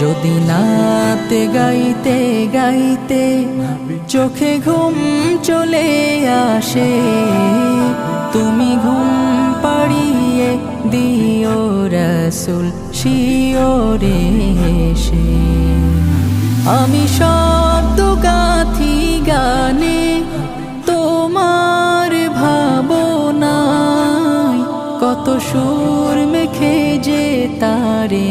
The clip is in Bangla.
যদি নাতে গাইতে গাইতে চোখে ঘুম চলে আসে, তুমি ঘুম পাড়িয়ে দিও রসুল শিওরে এসে। আমি শব্দ গাথি গানে তোমার ভাবনায় কত সুর মেখে যে তারে